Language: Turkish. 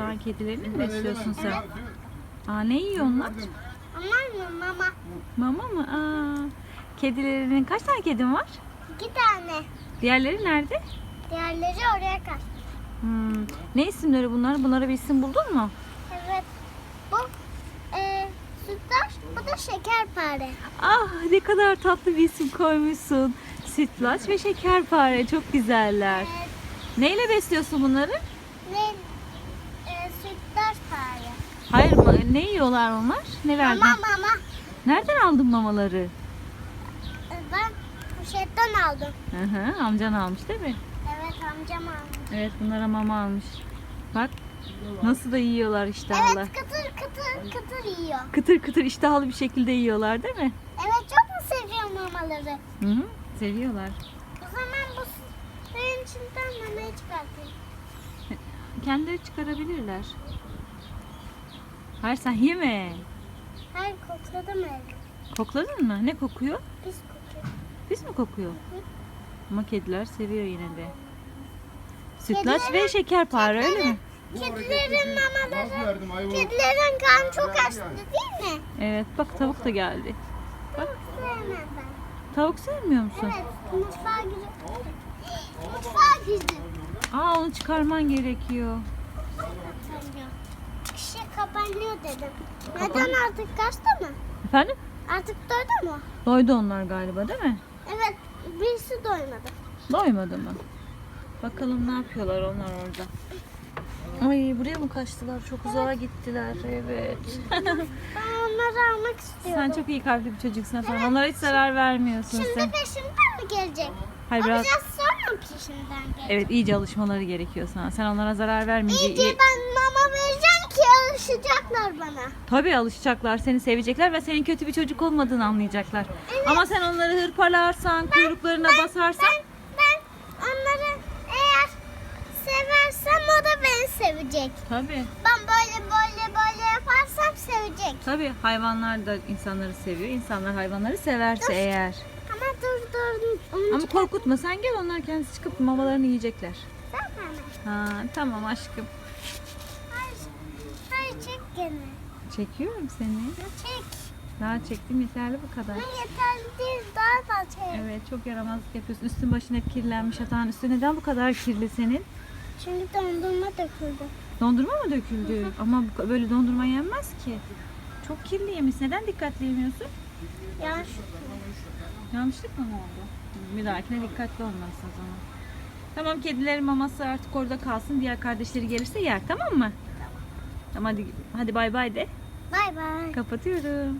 Yatağın kedilerini mi besliyorsun sen? Aa ne yiyor onlar? Aman mı mama? Mama mı? Aa. Kedilerinin kaç tane kedin var? İki tane. Diğerleri nerede? Diğerleri oraya kaç. Hmm. Ne isimleri bunlar? Bunlara bir isim buldun mu? Evet. Bu e, sütlaç, bu da şekerpare. Ah ne kadar tatlı bir isim koymuşsun. Sütlaç ve şekerpare çok güzeller. Evet. Neyle besliyorsun bunları? Ne? Sütlaç pare. Hayır ma- ne yiyorlar onlar? Ne verdin? Mama mama. Nereden aldın mamaları? E, ben poşetten aldım. Hı hı, amcan almış değil mi? Evet amcam almış. Evet bunlara mama almış. Bak nasıl da yiyorlar iştahla. Evet kıtır kıtır kıtır yiyor. Kıtır kıtır iştahlı bir şekilde yiyorlar değil mi? Evet çok mu seviyor mamaları? Hı hı, seviyorlar. O zaman bu suyun içinden mamayı çıkartayım. Kendileri çıkarabilirler. Hayır sen yeme. Hayır kokladım öyle. Kokladın mı? Ne kokuyor? Pis kokuyor. Pis mi kokuyor? Ama kediler seviyor yine de. Sütlaç ve Kedilerin- şekerpare öyle mi? Kedilerin mamaları, kedilerin karnı çok açtı değil mi? Evet bak tavuk da geldi. Tavuk sevmem ben. Tavuk sevmiyor musun? Evet, mutfağa girip mutfağa girdim. Aa onu çıkarman gerekiyor. Kapanıyor. Kişi kapanıyor dedim. Kapan- Neden artık kaçtı mı? Efendim? Artık doydu mu? Doydu onlar galiba değil mi? Evet, birisi doymadı. Doymadı mı? Bakalım ne yapıyorlar onlar orada. Ay buraya mı kaçtılar? Çok uzağa gittiler. Evet. Ben onları almak istiyorum. sen çok iyi kalpli bir çocuksun efendim. Onlara hiç zarar vermiyorsun Şimdi sen. peşimden mi gelecek? Hayır biraz Biraz evet iyice alışmaları gerekiyor sana. Sen onlara zarar vermeyince İyice iyi- ben mama vereceğim ki alışacaklar bana. Tabii alışacaklar, seni sevecekler ve senin kötü bir çocuk olmadığını anlayacaklar. Ama sen onları hırpalarsan, kuyruklarına basarsan Ben, ben onları eğer seversem o da beni sevecek. Tabii. Ben böyle böyle böyle yaparsam sevecek. Tabii hayvanlar da insanları seviyor. İnsanlar hayvanları severse eğer. Dur. Onu Ama korkutma sen gel onlar kendisi çıkıp mamalarını yiyecekler. çıkarsana. Ha tamam aşkım. Hayır, hayır çek gene. Çekiyorum seni. Çek. Daha çektim yeterli bu kadar. Yeterli değil daha da çek. Evet çok yaramazlık yapıyorsun. Üstün başın hep kirlenmiş. Yatağın üstü neden bu kadar kirli senin? Çünkü dondurma döküldü. Dondurma mı döküldü? Ama böyle dondurma yenmez ki. Çok kirli yemiş. Neden dikkatli yemiyorsun? Ya Yanlışlık mı oldu? Bir dahakine dikkatli olmalısın o zaman. Tamam kedilerin maması artık orada kalsın. Diğer kardeşleri gelirse yer tamam mı? Tamam hadi hadi bay bay de. bay bay. Kapatıyorum.